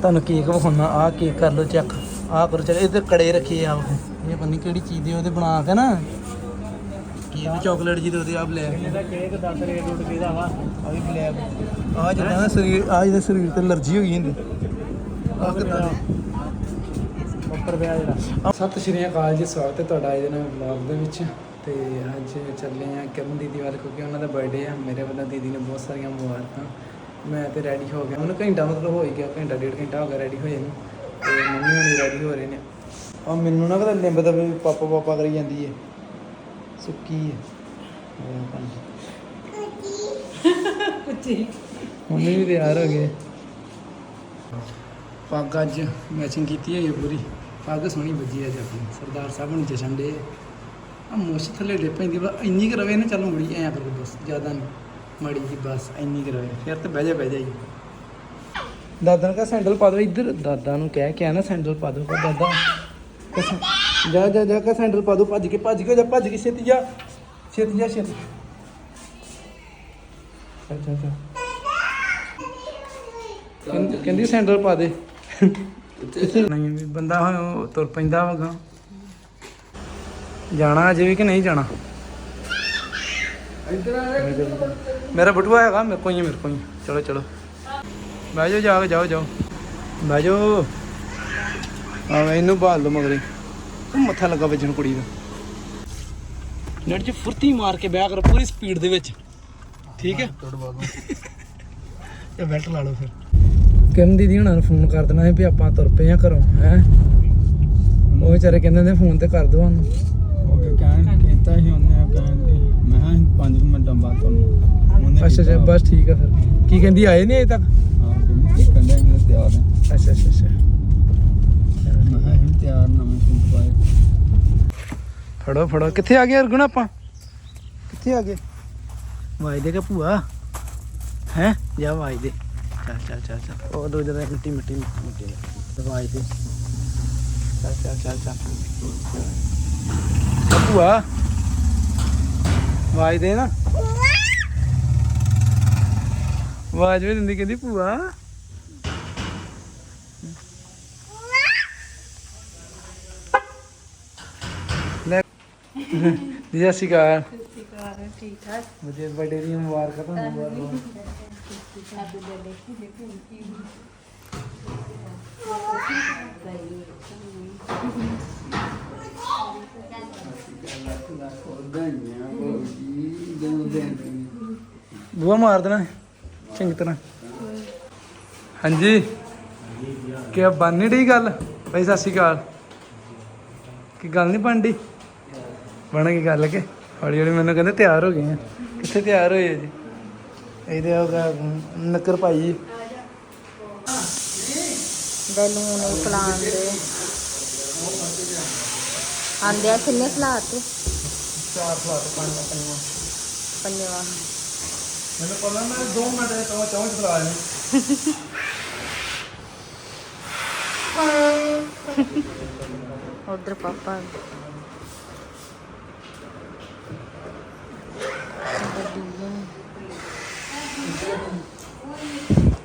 ਤੁਹਾਨੂੰ ਕੇਕ ਵਿਖਾਉਣਾ ਆਹ ਕੇਕ ਕਰ ਲਓ ਚੈੱਕ ਆਹ ਕਰੋ ਚਲ ਇਹਦੇ ਕੜੇ ਰੱਖੇ ਆ ਇਹ ਪਤਾ ਨਹੀਂ ਕਿਹੜੀ ਚੀਜ਼ ਦੇ ਉਹਦੇ ਬਣਾ ਕੇ ਨਾ। ਕੀ ਉਹ ਚਾਕਲੇਟ ਜੀ ਦੇ ਉਹਦੇ ਆ ਬਲੈਕ ਇਹਦਾ ਕੇਕ 10 ਰੇਟ ਉੱਡ ਕੇ ਦਾ ਵਾ ਆ ਵੀ ਬਲੈਕ ਆ ਜਿਹੜਾ ਨਾ ਸਰੀਰ ਆ ਜਿਹਦੇ ਸਰੀਰ ਤੇ ਅਲਰਜੀ ਹੋ ਗਈ ਹੁੰਦੀ ਆ ਕਿਦਾਂ ਉੱਪਰ ਪਿਆ ਜਿਹੜਾ। ਸਤਿ ਸ਼੍ਰੀ ਅਕਾਲ ਜੀ ਸਵਾਗਤ ਹੈ ਤੁਹਾਡਾ ਅੱਜ ਦੇ ਨਵੇਂ ਵਲੌਗ ਦੇ ਵਿੱਚ। ਤੇ ਅੱਜ ਚੱਲੇ ਆ ਕਿਰਨ ਦੀਦੀ ਵੱਲ ਕਿਉਂਕਿ ਉਹਨਾਂ ਦਾ ਬਰਥਡੇ ਆ। ਮੇਰੇ ਵੱਲੋਂ ਦੀਦੀ ਨੇ ਬਹੁਤ ਸਾਰੀਆਂ ਮੁਬਾਰਕਾਂ। ਮੈਂ ਤੇ ਰੈਡੀ ਹੋ ਗਿਆ। ਹੁਣ ਘੰਟਾ ਮਤਲਬ ਹੋ ਹੀ ਗਿਆ ਘੰਟਾ ਡੇਢ ਘੰਟਾ ਹੋ ਗਿਆ ਰੈਡੀ ਹੋਏ ਨੂੰ। ਤੇ ਮੰਮੀ ਹੁਣੀ ਰੈਡੀ ਹੋ ਰਹੇ ਨੇ। ਆ ਮੈਨੂੰ ਨਾ ਪਤਾ ਲਿੰਬ ਦਾ ਵੀ ਪਾਪਾ ਪਾਪਾ ਕਰੀ ਜਾਂਦੀ ਹੈ ਸੁੱਕੀ ਹੈ ਭਾਂਜੀ। ਮੰਮੀ ਵੀ ਤਿਆਰ ਹੋ ਗਏ। ਪੱਗ ਅੱਜ ਮੈਚਿੰਗ ਕੀਤੀ ਹੈ ਪੂਰੀ। ਪੱਗ ਸੋਹਣੀ ਵੱਜੀ ਅੱਜ ਆਪਣੀ। ਸਰਦਾਰ ਸਾਹਿਬ ਨੂੰ ਜਸ਼ਨ ਦੇ। ਆ ਮੁੱਛ ਥੱਲੇ ਡੇ ਪੈਂਦੀ ਬਸ ਇੰਨੀ ਕੁ ਰਵੇ ਨਾ ਚੱਲ ਮੁੜੀ ਐਂ ਕਰੋ ਬਸ ਜ਼ਿਆਦਾ ਨਹੀਂ ਮਾੜੀ ਜੀ ਬਸ ਇੰਨੀ ਕੁ ਰਵੇ। ਫਿਰ ਤੇ ਬਹਿ ਜਾ ਬਹਿ ਜਾ ਜੀ। ਦਾਦਾ ਨੂੰ ਕਹ ਸੈਂਡਲ ਪਾ ਦੋ ਇੱਧਰ। ਦਾਦਾ ਨੂੰ ਕਹਿ ਕੇ ਆ ਨਾ ਸੈਂਡਲ ਪਾ ਦੋ ਦਾਦਾ। ਕਹਿ ਸੈਂ- ਜਾ ਜਾ ਜਾ ਕੇ ਸੈਂਡਲ ਪਾ ਦੋ ਭੱਜ ਕੇ ਭੱਜ ਕੇ ਜਾ ਭੱਜ ਕੇ ਛੇਤੀ ਜਾ। ਛੇਤੀ ਜਾ ਛੇਤੀ। ਅੱਛਾ ਅੱਛਾ ਕਹਿੰਦੀ- ਸੈਂਡਲ ਪਾ ਦੇ। ਨਹੀਂ ਵੀ ਬੰਦਾ ਤੁਰ ਪੈਂਦਾ ਹੋਗਾ। ਜਾਣਾ ਅਜੇ ਵੀ ਕਿ ਨਹੀਂ ਜਾਣਾ? ਮੇਰਾ ਬਟੂਆ ਹੈਗਾ ਮੇਰੇ ਕੋਲ ਹੀ ਹੈ, ਮੇਰੇ ਕੋਲ ਹੀ ਹੈ। ਚਲੋ ਚਲੋ। ਬਹਿ ਜਾਓ ਜਾਓ ਜਾਓ ਜਾਓ। ਬਹਿ ਜਾਓ। ਆ ਇਹਨੂੰ ਬਾਲ ਲਓ ਮਗਰੇ। ਉਹ ਮੱਥਾ ਲੱਗਾ ਵੱਜਣ ਕੁੜੀ ਦਾ। ਨੇੜ ਚ ਫੁਰਤੀ ਮਾਰ ਕੇ ਬਿਆਹ ਕਰੋ ਪੂਰੀ ਸਪੀਡ ਦੇ ਵਿੱਚ। ਠੀਕ ਹੈ? ਇਹ ਬੈਲਟ ਲਾ ਲਓ ਫਿਰ। ਕਿਰਨ ਦੀਦੀ ਹੁਣਾਂ ਨੂੰ ਫੋਨ ਕਰ ਦੇਣਾ ਸੀ ਵੀ ਆਪਾਂ ਤੁਰ ਪਏ ਆ ਘਰੋਂ ਹੈ? ਉਹ ਵਿਚਾਰੇ ਕਹਿੰਦੇ ਨੇ ਫੋਨ ਤੇ ਕਰ ਦੋ ਸਾਨੂੰ। ਉਹ ਕਹਿਣ ਕੀਤਾ 5 ਮਿੰਟਾਂ ਬਾਅਦ ਤੁਹਾਨੂੰ ਉਹਨੇ ਅੱਛਾ ਅੱਛਾ ਬਸ ਠੀਕ ਆ ਫਿਰ। ਕੀ ਕਹਿੰਦੀ ਆਏ ਨਹੀਂ ਅਜੇ ਤੱਕ? ਹਾਂ ਕਹਿੰਦੀ ਕਿ ਕਹਿੰਦਾ ਮੈਂ ਤਿਆਰ ਹਾਂ ਅੱਛਾ ਅੱਛਾ ਅੱਛਾ। ਮੈਂ ਕਿਹਾ ਅਸੀਂ ਤਿਆਰ ਨਵੇਂ ਸੂਟ ਪਾਏ। ਫੜੋ ਫੜੋ। ਕਿੱਥੇ ਆ ਗਏ ਅਰਗੁਣ ਆਪਾਂ? ਕਿੱਥੇ ਆ ਗਏ? ਵਾਜ ਦੇ ਕੇ ਭੂਆ। ਹੈ? ਜਾ ਵਾਜ ਦੇ। ਚੱਲ ਚੱਲ ਚੱਲ ਚੱਲ। ਉਹ ਦੋ ਜਰਾ ਮਿੱਟੀ ਮਿੱਟੀ ਮਿੱਟੀ ਮਿੱਟੀ ਦਵਾਈ ਦੇ। ਚੱਲ ਚੱਲ ਚੱਲ ਚੱਲ। ਭੂਆ। ਆਵਾਜ਼ ਦੇ ਨਾ। ਆਵਾਜ਼ ਵੀ ਦਿੰਦੀ ਕਹਿੰਦੀ ਭੂਆ। ਜੀ, ਸਤਿ ਸ਼੍ਰੀ ਅਕਾਲ। ਠੀਕ ਠਾਕ ਮੁਝੇ ਬਰਥਡੇ ਦੀਆਂ ਮੁਬਾਰਕਾਂ ਤੁਹਾਨੂੰ ਬਹੁਤ ਬਹੁਤ। ਬੂਆ ਮਾਰ ਦੇਣਾ, ਚੰਗੀ ਤਰ੍ਹਾਂ। ਹਾਂਜੀ। ਕੀ ਬਣ ਨਹੀਂ ਰਹੀ ਗੱਲ? ਬਈ, ਸਤਿ ਸ਼੍ਰੀ ਅਕਾਲ। ਕੀ ਗੱਲ ਨਹੀਂ ਬਣਦੀ? ਬਣ ਗਈ ਗੱਲ ਕਿ? ਹੌਲੀ ਹੌਲੀ ਮੈਨੂੰ ਕਹਿੰਦੇ ਤਿਆਰ ਹੋ ਗਏ ਆ। ਕਿੱਥੇ ਤਿਆਰ ਹੋਏ ਜੀ? ਇਹਦੇ ਹੋਗਾ ਨਕਰ ਭਾਈ ਬੈਲੂਨ ਫਲਾਣ ਦੇ। ਆਂਦੇ ਆ ਕਿੰਨੇ ਫਲਾਟ ਤੇ? ਚਾਰ ਫਲਾਟ ਪੰਜ ਪੰਜਵਾਂ। ਪੰਜਵਾ। ਮੈਨੂੰ ਪਤਾ ਮੈਂ 2 ਮਿੰਟ ਦੇ ਤੋਂ ਚੌਂਚ ਫਲਾ ਨਹੀਂ ਉਧਰ ਪਾਪਾ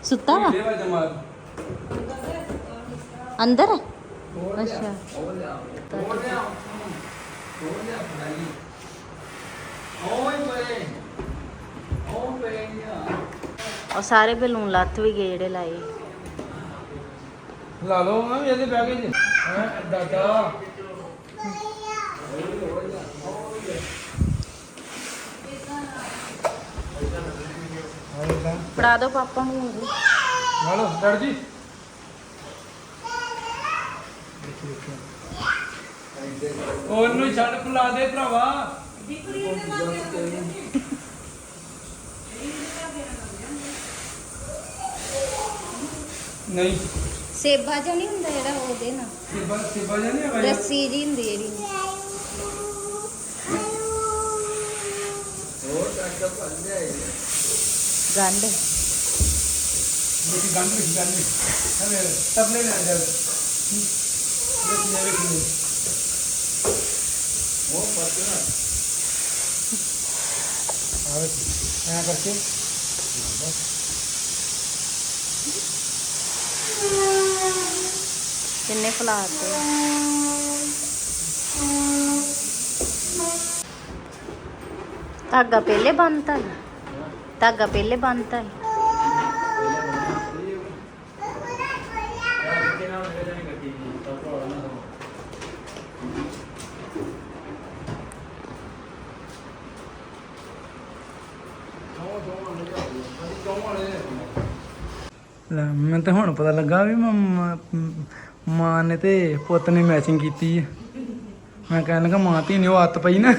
ਸੁੱਤਾ ਵਾ? ਅੰਦਰ ਹੈ? ਅੱਛਾ। ਉਹ ਸਾਰੇ ਬਲੂਨ ਲੱਥ ਵੀ ਗਏ ਜਿਹੜੇ ਲਾਏ। ਲਾ ਲਓ ਮੈਂ ਵੀ ਇਹਦੇ ਬਹਿ ਗਏ ਜੀ। ਹੈ ਦਾਦਾ। ਫੜਾ ਦਿਓ ਪਾਪਾ ਨੂੰ। ਲਾ ਲਓ ਡਰ ਜੀ। ਉਹਨੂੰ ਛੱਡ ਫੁਲਾ ਦੇ ਭਰਾਵਾ। ਨਹੀਂ। ਸੇਬਾ ਜਿਹਾ ਨਹੀਂ ਹੁੰਦਾ ਜਿਹੜਾ ਉਹਦੇ ਨਾਲ। ਸਿਬਾ ਸਿਬਾ ਜਾਨੀ ਹੈਗਾ ਰੱਸੀ ਜੀ ਹੁੰਦੀ ਜਿਹੜੀ। ਗੰਢ। ਮੇਰੀ ਗੰਢ ਵਿੱਚ ਗੰਢ ਵਿੱਚ। ਹਮੇ ਤਬਲੇ ਲੈ ਜਾ। ਦੇਖੀ ਜਾ ਵੇਖੀ ਉਹ ਪਤਨਾ ਆਵੇ ਕਿੰਨੇ ਫਲਾਰ ਧਾਗਾ ਪਹਿਲੇ ਬੰਨਤਾ ਧਾਗਾ ਪਹਿਲੇ ਬੰਨਤਾ ਲੈ, ਮੈਨੂੰ ਤਾਂ ਹੁਣ ਪਤਾ ਲੱਗਾ ਵੀ ਮੰਮਾ- ਮਾਂ ਨੇ ਤੇ ਪੁੱਤ ਨੇ ਮੈਚਿੰਗ ਕੀਤੀ ਹੈ ਮੈਂ ਕਹਿਣ ਲੱਗਾ, ਮਾਂ ਧੀ ਨੇ, ਉਹ ਆਤ ਪਈ ਨਾ।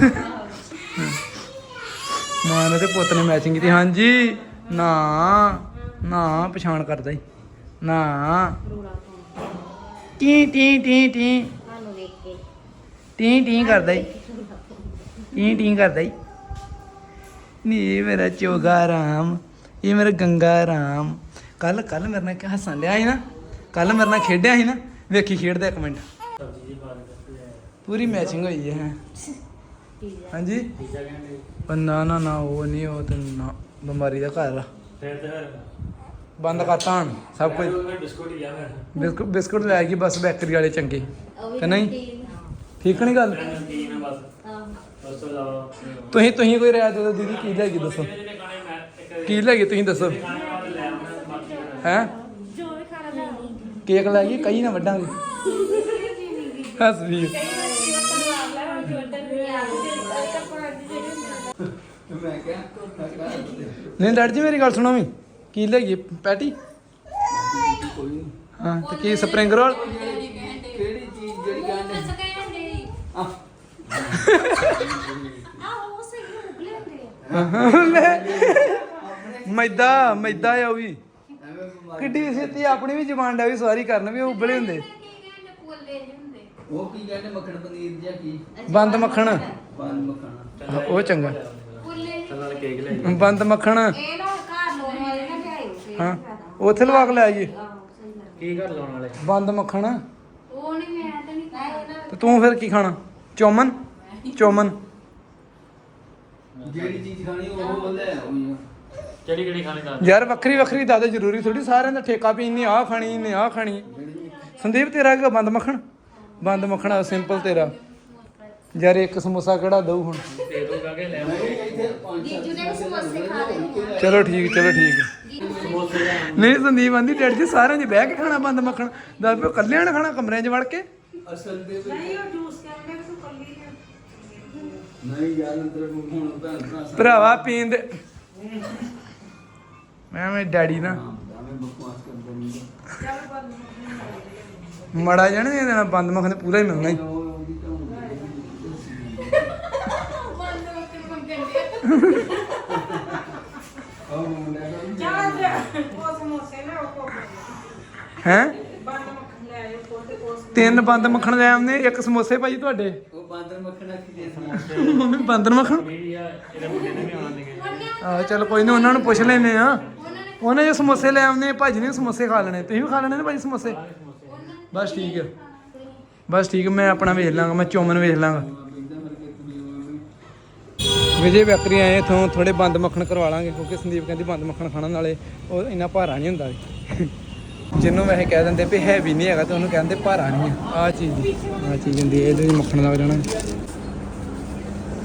ਮਾਂ ਨੇ ਤੇ ਪੁੱਤ ਨੇ ਮੈਚਿੰਗ ਕੀਤੀ। ਹਾਂਜੀ, ਨਾ ਨਾ, ਪਛਾਣ ਕਰਦਾ ਹੀ ਨਾ। ਟੀ ਟੀ ਟੀ ਟੀ ਤੁਹਾਨੂੰ ਵੇਖ ਕੇ ਟੀ ਟੀ ਕਰਦਾ ਹੀ ਟੀ ਟੀ ਕਰਦਾ ਹੀ ਨੀ, ਇਹ ਮੇਰਾ ਚੋਗਾ ਰਾਮ, ਇਹ ਮੇਰਾ ਗੰਗਾ ਰਾਮ। ਕੱਲ ਕੱਲ ਮੇਰੇ ਨਾਲ ਕਿ ਹੱਸਣ ਲਿਆ ਸੀ ਨਾ। ਕੱਲ ਮੇਰੇ ਨਾਲ ਖੇਡਿਆ ਸੀ ਨਾ। ਵੇਖੀ ਖੇਡਦਾ ਇੱਕ ਮਿੰਟ। ਪੂਰੀ ਮੈਚਿੰਗ ਹੋਈ ਹੈ। ਹਾਂਜੀ। ਪਰ ਨਾ ਨਾ ਨਾ ਉਹ ਨਹੀਂ ਉਹ ਤੇ ਨਾ ਬਿਮਾਰੀ ਦਾ ਘਰ ਆ। ਬੰਦ ਕਰਤਾ ਹਣ ਸਭ ਕੁਝ ਬਿਸਕੁਟ ਬਿਸਕੁਟ ਲੈ ਗਈ ਬਸ ਬੇਕਰੀ ਵਾਲੇ ਚੰਗੇ। ਤੇ ਨਹੀਂ? ਠੀਕ ਨਹੀਂ ਗੱਲ? ਤੁਸੀਂ ਤੁਸੀਂ ਕੋਈ ਰਾਇ ਦਿਓ ਦੀਦੀ ਕੀ ਲੈ ਗਈ ਦੱਸੋ? ਕੀ ਲੈ ਗਈ ਤੁਸੀਂ ਦੱਸੋ? ਹੈ? ਕੇਕ ਲੈ ਗਈ ਕਈ ਨਾ ਵੱਡਾਂਗੇ ਹੱਸ ਵੀ। ਮੈਂ ਕਿਹਾ ਨਹੀਂ ਡੈਡ ਜੀ ਮੇਰੀ ਗੱਲ ਸੁਣੋ ਵੀ। ਕੀ ਲੈ ਗਈ? ਪੈਟੀ? ਹਾਂ ਤੇ ਕੀ ਸਪਰਿੰਗ ਰੋਲ? ਕਿਹੜੀ ਚੀਜ਼ ਜਿਹੜੀ ਕਹਿੰਦੇ ਆ ਮੈਦਾ ਮੈਦਾ ਆ ਉਹ ਵੀ। ਕਿੱਡੀ ਛੇਤੀ ਆਪਣੀ ਵੀ ਜ਼ਬਾਨ ਦਾ ਵੀ ਸਵਾਰੀ ਕਰਨ ਵੀ ਉਹ ਉਬਲੇ ਹੁੰਦੇ। ਉਹ ਕੀ ਕਹਿੰਦੇ ਮੱਖਣ ਪਨੀਰ ਜਾਂ ਕੀ? ਬੰਦ ਮੱਖਣ। ਬੰਦ ਮੱਖਣ। ਉਹ ਚੰਗਾ। ਬੰਦ ਮੱਖਣ। ਇਹ ਨਾ ਘਰ ਲੋਨ ਵਾਲੇ ਨਾ ਲਿਆਇਓ ਫੇਰ ਹਾਂ ਉੱਥੇ ਲਵਾ ਕੇ ਲੈ ਆਈਏ। ਕੀ ਘਰ ਲਾਉਣ ਵਾਲੇ? ਬੰਦ ਮੱਖਣ। ਉਹ ਨਹੀਂ ਮੈਂ ਤਾਂ ਨਹੀਂ ਖਾਣਾ। ਤੇ ਤੂੰ ਫਿਰ ਕੀ ਖਾਣਾ? ਚੌਮਨ? ਚੌਮਨ। ਜਿਹੜੀ ਚੀਜ਼ ਖਾਣੀ ਉਹ ਲੈ ਆਉਣੀ ਆ ਕਿਹੜੀ ਕਿਹੜੀ ਖਾਣੀ ਦਾ। ਯਾਰ ਵੱਖਰੀ ਵੱਖਰੀ ਦਾਦਾ ਜ਼ਰੂਰੀ ਥੋੜੀ ਸਾਰਿਆਂ ਦਾ ਠੇਕਾ ਵੀ ਇੰਨੇ ਆਹ ਖਾਣੀ ਇੰਨੇ ਆਹ ਖਾਣੀ। ਸੰਦੀਪ ਤੇਰਾ ਕੀ ਬੰਦ ਮੱਖਣ? ਬੰਦ ਮੱਖਣ ਸਿੰਪਲ ਤੇਰਾ। ਯਾਰ ਇੱਕ ਸਮੋਸਾ ਕਿਹੜਾ ਦਊ ਹੁਣ? ਦੇ ਦੂਗਾ ਕਿ ਲੈ ਆਵਾਂਗੇ ਇੱਥੇ ਪੰਜ ਜੀਜੂ ਨੇ ਵੀ ਸਮੋਸੇ ਖਾ ਲਏ ਚਲੋ ਠੀਕ ਚਲੋ ਠੀਕ। ਸਮੋਸੇ ਲੈ ਨਹੀਂ ਸੰਦੀਪ ਆਂਦੀ ਡੈਡ ਜੀ ਸਾਰਿਆਂ ਨੇ ਬਹਿ ਕੇ ਖਾਣਾ ਬੰਦ ਮੱਖਣ। ਦੱਸ ਪਿਓ ਕੱਲਿਆਂ ਨੇ ਖਾਣਾ ਕਮਰਿਆਂ 'ਚ ਵੜ ਕੇ? ਅਸਲ ਦੇ ਵਿੱਚ ਨਹੀਂ ਉਹ ਜੂਸ ਕਹਿੰਦੇ ਤੂੰ ਕੱਲੀ ਨਹੀਂ ਯਾਰ ਅੰਦਰ ਹੁਣ ਭੈਣ ਭਰਾ ਭਰਾਵਾ ਪੀਣ ਦੇ ਮੈਂ ਮੇਰੇ ਡੈਡੀ ਨਾ ਹਾਂ, ਐਵੇਂ ਬਕਵਾਸ ਕਰਦੇ ਨਹੀਂ ਮੜਾ ਜਾਣ ਦੇ ਦੇਣਾ ਬੰਦ ਮੱਖਣ ਤੇ ਪੂਰਾ ਹੀ ਮਿਲਣਾ ਹੀ। ਹੈ? ਤਿੰਨ ਬੰਦ ਮੱਖਣ ਲੈ ਆਉਂਦੇ ਇੱਕ ਸਮੋਸੇ ਭਾਈ ਤੁਹਾਡੇ। ਉਹ ਬਾਂਦਰ ਮੱਖਣ ਆਖੀ ਦੇ ਸਮੋਸੇ? ਮੰਮੀ ਬੰਦਰ ਮੱਖਣ ਆ ਚਲ ਕੋਈ ਨਹੀਂ ਉਹਨਾਂ ਨੂੰ ਪੁੱਛ ਲੈਨੇ ਆ ਉਹਨੇ ਜੇ ਸਮੋਸੇ ਲੈ ਆਉਂਦੇ ਭਾਜੀ ਨੇ ਸਮੋਸੇ ਖਾ ਲੈਣੇ। ਤੁਸੀਂ ਵੀ ਖਾ ਲੈਣੇ ਨੇ ਭਾਜੀ ਸਮੋਸੇ? ਬਸ ਠੀਕ ਹੈ। ਬਸ ਠੀਕ ਹੈ, ਮੈਂ ਆਪਣਾ ਵੇਖ ਲਾਂਗਾ ਮੈਂ ਚੌਮਨ ਵੇਖ ਲਾਂਗਾ। ਵਿਜੇ ਬੇਕਰੀ ਆਏ ਇਥੋਂ ਥੋੜੇ ਬੰਦ ਮੱਖਣ ਕਰਵਾ ਲਾਂਗੇ ਕਿਉਂਕਿ ਸੰਦੀਪ ਕਹਿੰਦੀ ਬੰਦ ਮੱਖਣ ਖਾਣ ਨਾਲੇ ਉਹ ਇੰਨਾ ਭਾਰਾ ਨਹੀਂ ਹੁੰਦਾ। ਜਿਹਨੂੰ ਵੈਸੇ ਕਹਿ ਦਿੰਦੇ ਵੀ ਹੈਵੀ ਨਹੀਂ ਹੈਗਾ ਤੇ ਉਹਨੂੰ ਕਹਿੰਦੇ ਭਾਰਾ ਨਹੀਂ ਆ ਆਹ ਚੀਜ਼ ਆ ਚੀਜ਼ ਹੁੰਦੀ ਹੈ ਇਹਦੇ ਮੱਖਣ ਲੱਗ ਜਾਣਾ।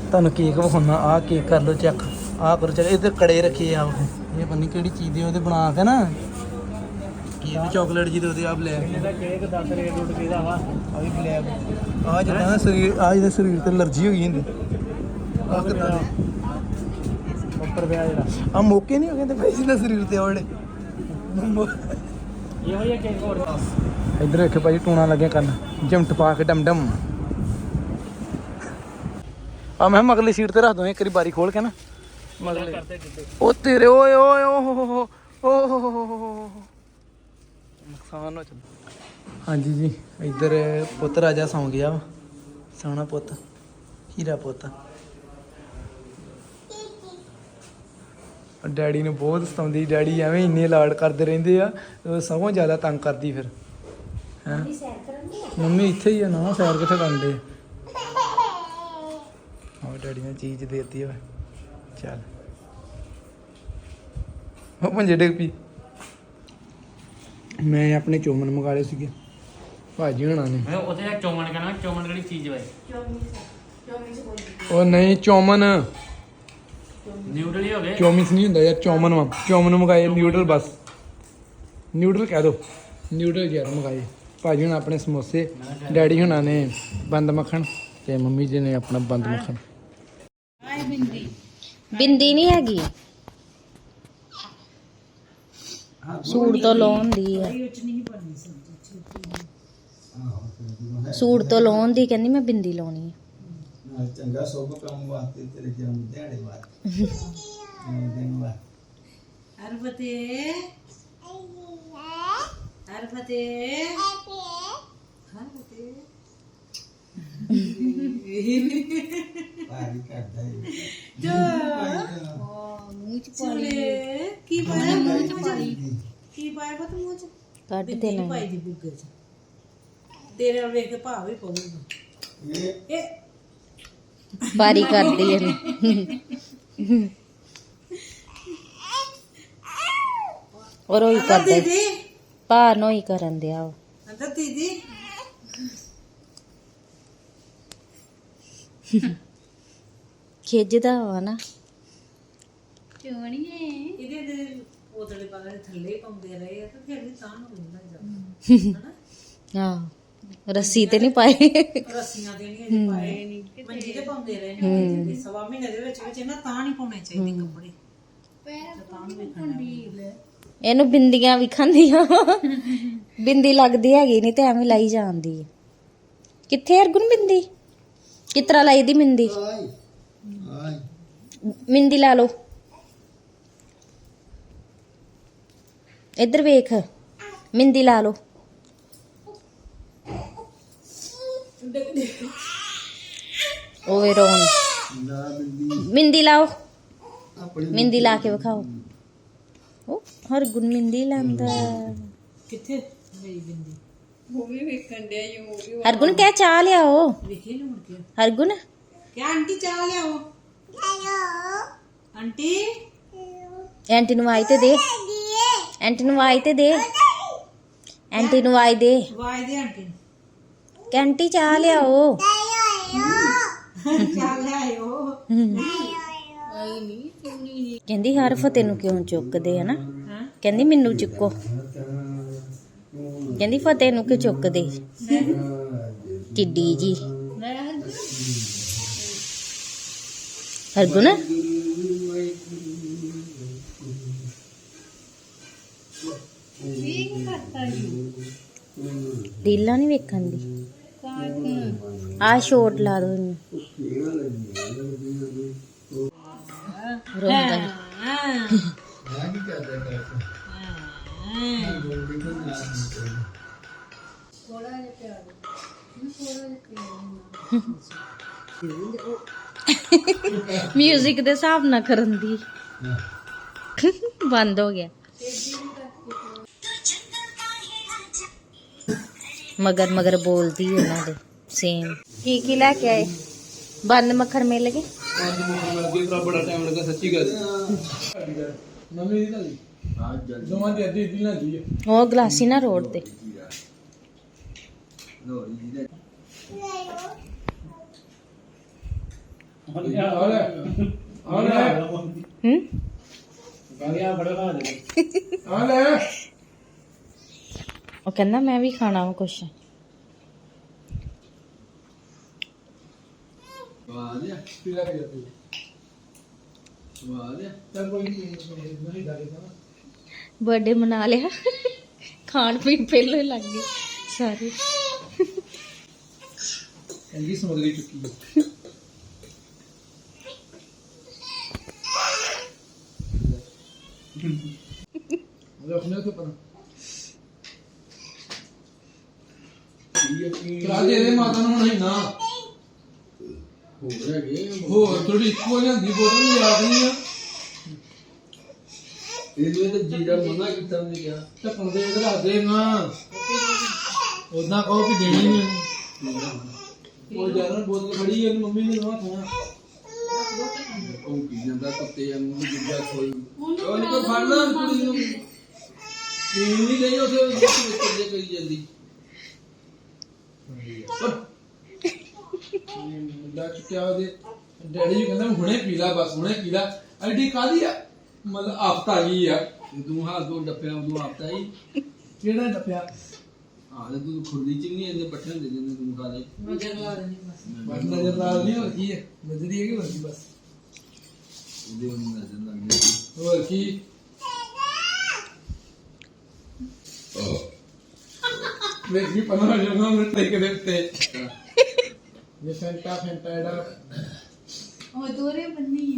ਤੁਹਾਨੂੰ ਕੇਕ ਵਿਖਾਉਣਾ ਆਹ ਕੇਕ ਕਰ ਲਓ ਚੈੱਕ ਆਹ ਕਰੋ ਚਲ ਇਹਦੇ ਕੜੇ ਰੱਖੇ ਆ ਉਹ ਇਹ ਨਹੀਂ ਕਿਹੜੀ ਚੀਜ਼ ਦੇ ਉਹਦੇ ਬਣਾ ਕੇ ਨਾ। ਕੀ ਵੀ ਚਾਕਲੇਟ ਜੀ ਦੇ ਉਹਦੇ ਆ ਬਲੈਕ ਇਹਦਾ ਕੇਕ 10 ਰੇਟ ਰੁਪਏ ਦਾ ਵਾ? ਆ ਵੀ ਬਲੈਕ ਆ ਜਿਹੜਾ ਨਾ ਸਰੀਰ ਆ ਜਿਹਦੇ ਸਰੀਰ ਤੇ ਅਲਰਜੀ ਹੋ ਗਈ ਹੁੰਦੀ ਆ ਕਿੱਦਾਂ ਦੇ? ਉੱਪਰ ਪਿਆ ਜਿਹੜਾ। ਆ ਮੌਕੇ ਨਹੀਂ ਹੋ ਗਏ ਤੇ ਭਾਈ ਜਿਹਦਾ ਸਰੀਰ ਤੇ ਉਹੜੇ ਇਹੋ ਜਿਹਾ ਕੇਕ ਹੋਰ। ਇੱਧਰ ਵੇਖੋ ਭਾਈ ਟੂਣਾ ਲੱਗਿਆ ਕਰਨ ਜਮਟ ਪਾ ਕੇ ਡਮ ਡਮ ਆ ਮੈਂ ਮਗਲੀ ਸੀਟ ਤੇ ਰੱਖ ਦੋ ਇੱਕ ਵਾਰੀ ਬਾਰੀ ਖੋਲ ਕੇ ਨਾ। ਉਹ ਤੇਰੇ ਓਏ ਓਏ ਓ ਹੋ ਹੋ ਹੋ ਓ ਹੋ ਹੋ ਹੋ ਹੋ ਹੋ। ਨੁਕਸਾਨ ਹੋ ਚੱਲ ਹਾਂਜੀ ਜੀ ਇੱਧਰ ਪੁੱਤ ਰਾਜਾ ਸੌਂ ਗਿਆ ਵਾ। ਸੋਹਣਾ ਪੁੱਤ ਹੀਰਾ ਪੁੱਤ। ਡੈਡੀ ਨੂੰ ਬਹੁਤ ਸਤਾਉਂਦੀ ਡੈਡੀ ਐਵੇਂ ਇੰਨੇ ਲਾਡ ਕਰਦੇ ਰਹਿੰਦੇ ਆ ਸਗੋਂ ਜ਼ਿਆਦਾ ਤੰਗ ਕਰਦੀ ਫਿਰ। ਹੈਂ? ਮੰਮੀ ਇੱਥੇ ਹੀ ਆ ਨਾ ਸੈਰ ਕਿੱਥੇ ਕਰਦੇ ਉਹ ਡੈਡੀ ਨੇ ਚੀਜ਼ ਦੇਤੀ ਵਾ। ਚੱਲ। ਉਹ ਪੰਜੇ ਡਿੱਗ ਪਈ। ਮੈਂ ਆਪਣੇ ਚੋਮਨ ਮੰਗਾ ਲਏ ਸੀਗੇ। ਭਾਜੀ ਹੋਣਾ ਨੇ। ਮੈਂ ਉੱਥੇ ਜਾ ਚੌਮਨ ਕਹਿਣਾ ਚੌਮਨ ਕਿਹੜੀ ਚੀਜ਼ ਵਾ ਉਹ ਨਹੀਂ ਚੌਮਨ। ਨਿਊਡਲ ਹੀ ਹੋ ਗਏ। ਚੌਮਿਸ ਨਹੀਂ ਹੁੰਦਾ ਯਾਰ ਚੌਮਨ ਵਾ। ਚੌਮਨ ਮੰਗਾਏ ਨਿਊਡਲ ਬਸ। ਨਿਊਡਲ ਕਹਿ ਦੋ। ਨਿਊਡਲ ਯਾਰ ਮੰਗਾਏ। ਭਾਜੀ ਹੁਣ ਆਪਣੇ ਸਮੋਸੇ। ਡੈਡੀ ਹੁਣਾਂ ਨੇ ਬੰਦ ਮੱਖਣ ਤੇ ਮੰਮੀ ਜੀ ਨੇ ਆਪਣਾ ਬੰਦ ਮੱਖਣ। ਬਿੰਦੀ ਨਹੀਂ ਹੈਗੀ। ਸੂਟ ਤੋਂ ਲਾਉਣ ਦੀ ਆ। ਸੂਟ ਤੋਂ ਲਾਉਣ ਦੀ ਕਹਿੰਦੀ ਮੈਂ ਬਿੰਦੀ ਲਾਉਣੀ ਆ। ਚੰਗਾ ਸੋਭ ਕੰਮ ਵਾਸਤੇ ਤੇਰੇ ਜਨਮ ਦਿਹਾੜੇ ਵਾਸਤੇ। ਦਿਨ ਫਤਿਹ। ਹਰ ਫਤਿਹ ਹਰ ਫਤਿਹ ਭਾਰੀ ਕਰਦਾ ਹੈ ਚਲੇ ਕੀ ਪਾਇਆ ਮੂੰਹ ਚ ਪਾਈ ਕੀ ਪਾਇਆ ਪਤ ਮੂੰਹ ਚ ਕੱਢ ਬਿੰਦੀ ਦੇਣਾ ਨੀ ਪਾਈ ਦੀ ਬੁੱਗੇ ਚ ਤੇਰੇ ਵੱਲ ਵੇਖ ਕੇ ਭਾਵ ਹੀ ਪਊਗਾ ਇਹ ਇਹ ਬਾਰੀ ਕਰਦੀ ਇਹਨੂੰ ਔਰ ਉਹ ਹੀ ਅੰਦਰ ਕਰਦਾ ਦੀਦੀ ਭਾਰ ਨੂੰ ਹੀ ਕਰਨ ਦਿਆ ਉਹ ਅੰਦਰ ਦੀਦੀ ਖਿੱਚਦਾ ਵਾ ਨਾ। ਇਹਦੇ ਦੇ ਉਤਲੇ ਪਾਲੇ ਥੱਲੇ ਪਾਉਂਦੇ ਰਹੇ ਆ ਤੇ ਫਿਰ ਵੀ ਤਾਂ ਨੂੰ ਮਿਲਦਾ ਜਾਂਦਾ ਹਨਾ? ਆਹ ਰੱਸੀ ਤੇ ਨਹੀਂ ਪਾਈ ਰੱਸੀਆਂ ਦੇਣੀਆਂ ਜੇ ਪਾਏ। ਨਹੀਂ ਮੰਜੀ ਤੇ ਪਾਉਂਦੇ ਰਹੇ ਨੇ। ਤੇ ਸਵਾ ਮਹੀਨੇ ਦੇ ਵਿੱਚ ਵਿੱਚ ਇਹਨਾਂ ਤਾਂ ਨਹੀਂ ਪਾਉਣੇ ਚਾਹੀਦੇ ਕੱਪੜੇ। ਇਹਨੂੰ ਬਿੰਦੀਆਂ ਵੀ ਖਾਂਦੀਆਂ। ਬਿੰਦੀ ਲੱਗਦੀ ਹੈਗੀ ਨਹੀਂ ਤੇ ਐਵੇਂ ਲਾਈ ਜਾਂਦੀ ਹੈ। ਕਿੱਥੇ ਅਰਗੁਨ ਬਿੰਦੀ? ਕਿਤਰਾ ਲਾਈ ਦੀ ਮਿੰਦੀ? ਆਈ ਆਈ ਮਿੰਦੀ ਲਾ ਲਓ। ਇੱਧਰ ਵੇਖ, ਮਿੰਦੀ ਲਾ ਲਓ। ਓਏ ਰੋਣ। ਨਾ ਬਿੰਦੀ ਮਿੰਦੀ ਲਾਓ। ਮਿੰਦੀ ਲਾ ਕੇ ਵਿਖਾਓ। ਉਹ ਹਰ ਗੁਣ ਮਿੰਦੀ ਲਾਂਦਾ। ਕਿੱਥੇ? ਮੇਰੀ ਬਿੰਦੀ ਹਰਗੁਣ ਕਹਿ ਚਾਹ ਲਿਆਓ? ਵੇਖੀ ਨੂੰ ਮੁੜ ਕੇ ਹਰਗੁਣ? ਕਿਆ ਆਂਟੀ ਚਾਹ ਲਿਆਓ? ਆਂਟੀ? ਐਂਟੀ ਨੂੰ ਆਈ ਤੇ ਦੇ। ਐਂਟੀ ਨੂੰ ਆਈ ਤੇ ਦੇ। ਐਂਟੀ ਨੂੰ ਆਈ ਦੇ। ਵਾਜ ਦੇ ਆਂਟੀ ਨੂੰ। ਕੈਂਟੀ ਚਾਹ ਲਿਆਓ? ਚਾਹ ਲਿਆਇਓ। ਕਹਿੰਦੀ ਹਰ ਫਤਿਹ ਨੂੰ ਕਿਉਂ ਚੁੱਕਦੇ ਹਨਾ ਹਾਂ। ਕਹਿੰਦੀ ਮੈਨੂੰ ਚੁੱਕੋ। ਕਹਿੰਦੀ ਫਤਿਹ ਨੂੰ ਕਿ ਚੁੱਕਦੇ? ਟਿੱਡੀ ਜੀ। ਹਰਗੁਣ? ਰੀਲਾਂ ਨਹੀਂ ਵੇਖਣ ਦੀ। ਆ ਸ਼ੋਟ ਲਾ ਦੋ ਇਹਨੂੰ। ਰੋਂਦਾ ਨੀ। ਹਾਂ ਕੀ ਕਰਦਾ ਕਰਦਾ। ਮਿਊਜ਼ਿਕ ਦੇ ਹਿਸਾਬ ਨਾਲ ਕਰਨ ਦੀ। ਬੰਦ ਹੋ ਗਿਆ। ਮਗਰ ਮਗਰ ਬੋਲਦੀ ਉਹਨਾਂ ਦੇ। ਸੇਮ ਕੀ ਕੀ ਲੈ ਕੇ ਆਏ? ਬੰਦ ਮੱਖਣ ਮਿਲ ਗਏ? ਬੜਾ ਬੜਾ ਟਾਈਮ ਲੱਗਾ ਸੱਚੀ ਗੱਲ। ਮੰਮੀ ਦੀ ਆ ਜਲਦੀ ਦੋਵਾਂ ਦੀ ਅੱਧੀ ਲੈਂਦੀ ਹੈ ਉਹ ਗਲਾਸੀ ਨਾ ਰੋਡ ਤੇ। ਲੋਰੀ ਜੀ ਦੇ ਆ ਲੈ ਆ ਹੂੰ ਗਾਲੀਆਂ ਬੜਾ ਖਾ ਲੈ ਉਹ ਕਹਿੰਦਾ ਮੈਂ ਵੀ ਖਾਣਾ ਵਾ ਕੁਛ। ਸਵਾਦ ਆ ਪੀ ਲੈ ਕੇ ਜਾਂਦੀ ਸਵਾਦ ਕੋਈ ਨਹੀਂ ਨਹੀਂ ਬਰਥਡੇ ਮਨਾ ਲਿਆ। ਖਾਣ ਪੀਣ ਪਹਿਲਾਂ ਹੀ ਲੱਗ ਗਏ। ਸਾਰੇ ਕਹਿੰਦੀ ਸਮਝ ਗਈ ਚੁੱਕੀ ਹੈ। ਉਹ ਆਪਣੇ ਤੋਂ ਪਤਾ ਕਰਾ ਦੇ ਦੇ ਮਾਤਾ ਨੂੰ ਨਹੀਂ ਨਾ ਹੋ ਰਿਹਾ ਗੇ ਹੋਰ ਥੋੜੀ ਇੱਕੋ ਜਾਂਦੀ ਬੋਤਲ ਨੂੰ ਯਾਦ ਨਹੀਂ ਆ। ਇਹਦੇ ਤੇ ਜੀਰਾ ਮਨਾ ਕੀਤਾ ਉਹਨੇ ਕਿਹਾ। ਢੱਕਣ ਦੇ ਇਧਰ ਆ ਦੇ ਨਾ। ਉਦਾਂ ਕਹੋ ਕਿ ਦੇਣੀ ਨਹੀਂ। ਉਹ ਜਾਰਨ ਬੋਤਲ ਖੜੀ ਹੈ ਮੰਮੀ ਨੇ ਨਵਾਂ ਖਾਣਾ ਉਹ ਕੀ ਜਾਂਦਾ ਕੁੱਤੇ ਨੂੰ ਜਿੱਦਾਂ ਕੋਈ। ਉਹ ਨਹੀਂ ਕੋਈ ਫੜਨਾ ਕੁੜੀ ਨੂੰ। ਇਹ ਨਹੀਂ ਗਈ ਉਥੇ ਵਿੱਚ ਜੇ ਕਰੀ ਜਾਂਦੀ। ਮੁੰਡਾ ਚੁੱਕਿਆ ਉਹਦੇ। ਡੈਡੀ ਜੀ ਕਹਿੰਦਾ ਹੁਣੇ ਪੀ ਲਾ ਬਸ ਹੁਣੇ ਪੀ ਲਾ। ਐਡੀ ਕਾਦੀ ਆ? ਮਤਲਬ ਆਫਤਾ ਗਈ ਆ। ਤੇ ਤੂੰ ਹਾਂ ਦੋ ਡੱਪਿਆਂ ਉਦੋਂ ਆਫਤਾ ਹੀ ਕਿਹੜਾ ਡੱਪਿਆ ਹਾਂ ਤੇ ਤੂੰ ਖੁਰਦੀ ਚ ਨਹੀਂ ਇਹਦੇ ਪੱਠੇ ਦੇ ਦਿੰਦੇ ਤੂੰ ਖਾ ਲੈ ਨਜ਼ਰ ਲਾ ਬਸ। ਬਸ ਨਜ਼ਰ ਨਾਲ ਨਹੀਂ ਹੋਰ ਕੀ ਹੈ। ਨਜ਼ਰੀ ਹੈ ਕਿ ਹੋਰ ਕੀ ਬਸ। ਉਹਦੇ ਉਹਨੂੰ ਨਜ਼ਰ ਲੱਗ ਗਈ ਹੋਰ ਕੀ? ਵੇਖੀ ਪਨਾ ਜਮਾ ਮਿੰਟ ਤੇ ਕਿਤੇ ਤੇ ਇਹ ਫੈਂਟਾ ਫੈਂਟਾ ਇਹਦਾ ਉਹ ਦੋਰੇ ਬੰਨੀ।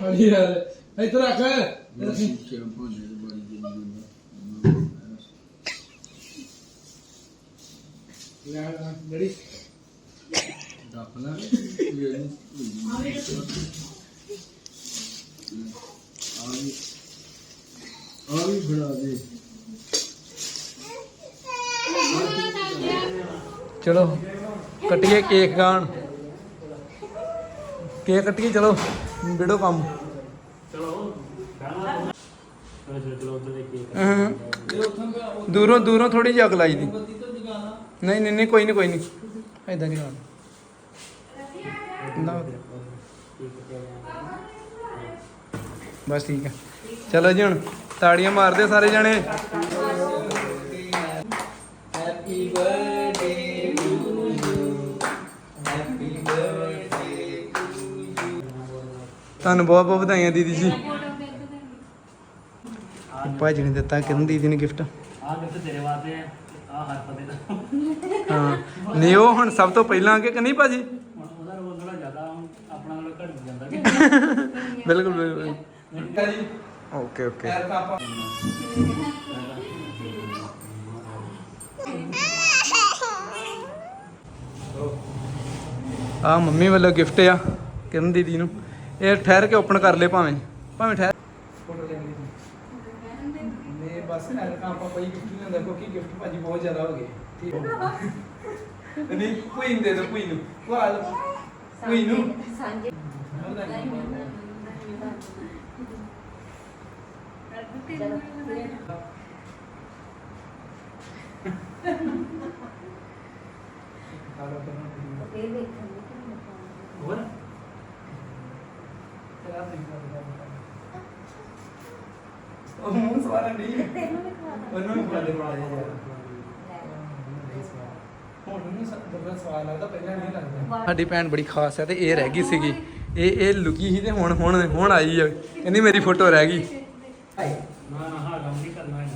ਹੜੀ ਯਾਰ ਇੱਧਰ ਰੱਖ। ਰੱਖੀ ਸ਼ੈਂਪੂ ਦੇ ਬੜੀ ਜਿੰਦੀ ਲਾ ਫੜਾ ਦੇ ਚਲੋ ਕੱਟੀਏ ਕੇਕ ਖਾਣ ਕੇਕ ਕੱਟੀਏ ਚਲੋ ਬਿੜੋ ਕੰਮ ਚਲੋ। ਦੂਰੋਂ ਦੂਰੋਂ ਥੋੜੀ ਜਿਹੀ ਅਗ ਲਾਈ ਦੀ ਨਹੀਂ ਨਹੀਂ ਨਹੀਂ ਕੋਈ ਨਹੀਂ ਕੋਈ ਨਹੀਂ। ਐਦਾਂ ਨਹੀਂ ਕਰਨਾ ਨਾ ਬਸ ਠੀਕ ਹੈ ਚਲੋ ਜੀ ਹੁਣ ਤਾੜੀਆਂ ਮਾਰਦੇ ਸਾਰੇ ਜਣੇ। Happy birthday to you happy birthday ਤੁਹਾਨੂੰ ਬਹੁਤ ਬਹੁਤ ਵਧਾਈਆਂ ਦੀਦੀ ਜੀ। ਭਾਜੀ ਨੇ ਦਿੱਤਾ ਕਿਰਨ ਦੀਦੀ ਨੇ ਗਿਫਟ ਆ ਗਿਫਟ ਤੇਰੇ ਵਾਸਤੇ ਆ ਦਾ। ਹਾਂ। ਨਹੀਂ ਉਹ ਹੁਣ ਸਭ ਤੋਂ ਪਹਿਲਾਂ ਕਿ ਨਹੀਂ ਭਾਜੀ? ਹੁਣ ਉਹਦਾ ਰੋਲ ਥੋੜਾ ਜ਼ਿਆਦਾ ਹੁਣ ਆਪਣਾ ਨਾਲੋਂ ਘਟ ਜਾਂਦਾ ਕਿ ਬਿਲਕੁਲ ਬਿਲਕੁਲ। Okay okay. ਆ ਮੰਮੀ ਵੱਲੋਂ ਗਿਫਟ ਆ ਕਿਰਨ ਦੀਦੀ ਨੂੰ। ਇਹ ਠਹਿਰ ਕੇ ਓਪਨ ਕਰ ਲੈ ਭਾਵੇਂ। ਭਾਵੇਂ ਠਹਿਰ ਫੋਟੋ ਲੈ ਲਈ ਨੇ ਬਸ ਐਲਕਾ ਆਪਾਂ ਕੋਈ ਗਿਫਟ ਹੁੰਦਾ ਕਿਉਂਕਿ ਗਿਫਟ ਭਾਜੀ ਬਹੁਤ ਜ਼ਿਆਦਾ ਹੋ ਗਏ। ਠੀਕ ਨਹੀਂ ਕੋਈ ਦੇ ਦੋ ਕੋਈ ਨੂੰ। ਵਾਲ ਕੋਈ ਨੂੰ। ਸਾਂਝੇ। ਹੋਰ? ਉਹ ਮੂੰਹ ਸਵਾਰਨ ਨਹੀਂ ਉਹਨੂੰ ਵੀ ਪਾ ਦੇ ਮਾੜਾ ਜਿਹਾ ਯਾਰ ਹੁਣ ਨੂੰ ਸਭ ਸਵਾਲ ਲੱਗਦਾ ਪਹਿਲਾਂ ਨਹੀਂ ਲੱਗਦਾ। ਸਾਡੀ ਭੈਣ ਬੜੀ ਖਾਸ ਹੈ ਤੇ ਇਹ ਰਹਿ ਗਈ ਸੀਗੀ। ਇਹ ਇਹ ਲੁਕੀ ਸੀ ਤੇ ਹੁਣ ਹੁਣ ਹੁਣ ਆਈ ਹੈ ਕਹਿੰਦੀ ਮੇਰੀ ਫੋਟੋ ਰਹਿ ਗਈ। ਨਾ ਨਾ ਹਾਂ ਕੰਮ ਨਹੀਂ ਕਰਨਾ ਹੈ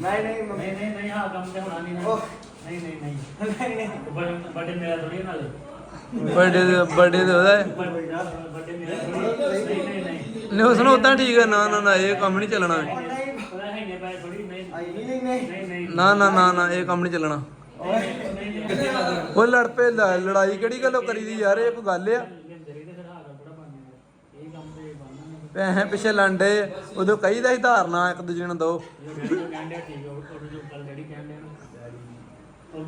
ਨਹੀਂ ਨਹੀਂ ਨਹੀਂ ਨਹੀਂ ਨਹੀਂ ਹਾਂ ਕੰਮ ਤੇ ਹੋਣਾ ਨਹੀਂ। ਨਾ ਨਹੀਂ ਨਹੀਂ ਨਹੀਂ। ਨਹੀਂ ਬੜੇ ਮੇਰਾ ਥੋੜੀ ਨਾਲ। ਬਰਥਡੇ ਦੇ ਬਰਥਡੇ ਦੇ ਉਹਦਾ? ਹੈ। ਨਹੀਂ ਉਸ ਨੂੰ ਉਦਾਂ ਠੀਕ ਹੈ ਨਾ ਨਾ ਨਾ, ਇਹ ਕੰਮ ਨਹੀਂ ਚੱਲਣਾ। ਨਾ ਨਾ ਨਾ ਨਾ, ਇਹ ਕੰਮ ਨਹੀਂ ਚੱਲਣਾ। ਉਹ ਲੜ ਪਏ, ਲ- ਲੜਾਈ ਕਿਹੜੀ ਗੱਲੋਂ ਕਰੀ ਦੀ ਯਾਰ, ਇਹ ਕੋਈ ਗੱਲ ਆ? ਪੈਸੇ ਪਿੱਛੇ ਲੰਡੇ ਉਦੋਂ ਕਹੀਦਾ ਸੀ ਧਾਰਨਾ ਇੱਕ ਦੂਜੇ ਨੂੰ ਦੋ।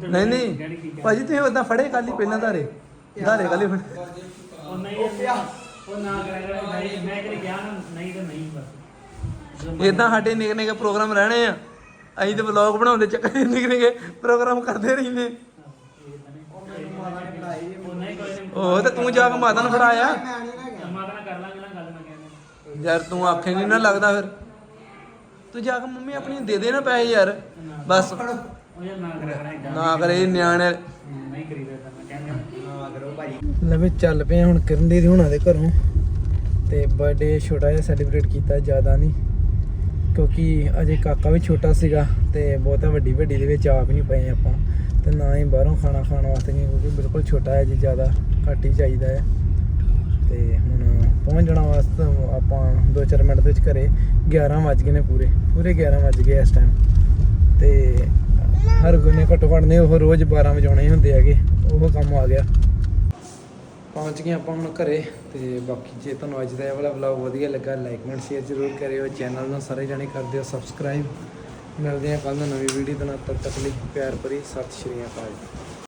ਨਹੀਂ ਨਹੀਂ, ਭਾਜੀ, ਤੁਸੀਂ ਉਦਾਂ ਫੜੇ ਕੱਲ ਹੀ ਪਹਿਲਾਂ ਧਾਰੇ। ਧਾਰੇ ਉਹ ਨਹੀਂ ਉਹ ਨਾ ਕਰਿਆ ਨਹੀਂ ਮੈਂ ਕਿ ਗਿਆ ਨਾ ਨਹੀਂ ਤੇ ਨਹੀਂ ਬਸ। ਇਦਾਂ ਸਾਡੇ ਨਿੱਕੇ ਨਿੱਕੇ ਪ੍ਰੋਗਰਾਮ ਰਹਿਣੇ ਆ। ਅਸੀਂ ਤੇ ਵਲੌਗ ਬਣਾਉਂਦੇ ਚੱਕਰ ਨਿੱਕੇ ਨਿੱਕੇ ਪ੍ਰੋਗਰਾਮ ਕਰਦੇ ਰਹਿੰਦੇ ਉਹ ਤੇ ਤੂੰ ਜਾ ਕੇ ਮਾਤਾ ਨੂੰ ਫੜਾਇਆ ਮਾਤਾ ਨਾਲ ਕਰ ਲਾਂਗੇ ਨਾ ਗੱਲ ਮੈਂ ਕਹਿੰਦਾ ਯਾਰ ਤੂੰ ਆਖੇ ਨਹੀਂ ਨਾ ਲੱਗਦਾ ਫਿਰ। ਤੂੰ ਜਾ ਕੇ ਮੰਮੀ ਆਪਣੀ ਨੂੰ ਦੇ ਦੇ ਨਾ ਪੈਸੇ ਯਾਰ। ਬਸ। ਉਹ ਯਾਰ ਨਾ ਕਰਾਂ ਏਦਾਂ ਨਾ ਕਰੇ ਨਿਆਣੇ ਨਹੀਂ ਕਰੀਦਾ ਤਾਂ ਮੈਂ ਕਹਿੰਦਾ। ਲਵੇ ਚੱਲ ਪਏ ਹੁਣ ਕਿਰਨ ਦੀ ਹੁਣਾਂ ਦੇ ਘਰੋਂ। ਤੇ ਬਰਥਡੇ ਛੋਟਾ ਜਿਹਾ ਸੈਲੀਬ੍ਰੇਟ ਕੀਤਾ, ਜ਼ਿਆਦਾ ਨਹੀਂ। ਕਿਉਂਕਿ ਅਜੇ ਕਾਕਾ ਵੀ ਛੋਟਾ ਸੀਗਾ ਤੇ ਬਹੁਤਾ ਵੱਡੀ ਵੱਡੀ ਦੇ ਵਿੱਚ ਆਪ ਨਹੀਂ ਪਏ ਆਪਾਂ। ਤੇ ਨਾ ਹੀ ਬਾਹਰੋਂ ਖਾਣਾ ਖਾਣ ਵਾਸਤੇ ਨਹੀਂ, ਕਿਉਂਕਿ ਬਿਲਕੁਲ ਛੋਟਾ ਹੈ ਜੀ, ਜ਼ਿਆਦਾ ਘੱਟ ਹੀ ਚਾਹੀਦਾ ਹੈ। ਤੇ ਹੁਣ ਪਹੁੰਚ ਜਾਣਾ ਵਾਸਤੇ ਆਪਾਂ 2-4 ਮਿੰਟ ਦੇ ਵਿੱਚ ਘਰੇ 11 ਵੱਜ ਗਏ ਨੇ ਪੂਰੇ। ਪੂਰੇ 11 ਵੱਜ ਗਏ ਇਸ ਟਾਈਮ ਤੇ ਹਰ ਗੁਨੇ ਘੱਟੋ ਘੱਟ ਨੇ, ਉਹ ਰੋਜ਼ 12 ਵਜਾਉਣੇ ਹੀ ਹੁੰਦੇ ਹੈਗੇ, ਉਹ ਕੰਮ ਆ ਗਿਆ। ਪਹੁੰਚ ਗਏ ਆਪਾਂ ਹੁਣ ਘਰੇ ਤੇ ਬਾਕੀ ਜੇ ਤੁਹਾਨੂੰ ਅੱਜ ਦਾ ਇਹ ਵਾਲਾ ਵਲੌਗ ਵਧੀਆ ਲੱਗਾ ਲਾਈਕ ਕਮੈਂਟ ਸ਼ੇਅਰ ਜ਼ਰੂਰ ਕਰਿਓ ਚੈਨਲ ਨੂੰ ਸਾਰੇ ਜਾਣੇ ਕਰ ਦਿਓ ਸਬਸਕ੍ਰਾਈਬ ਮਿਲਦੇ ਹਾਂ ਕੱਲ੍ਹ ਨੂੰ ਨਵੀਂ ਵੀਡੀਓ ਦੇ ਨਾਲ, ਤਦ ਤੱਕ ਲਈ ਪਿਆਰ ਭਰੀ, ਸਤਿ ਸ਼੍ਰੀ ਅਕਾਲ।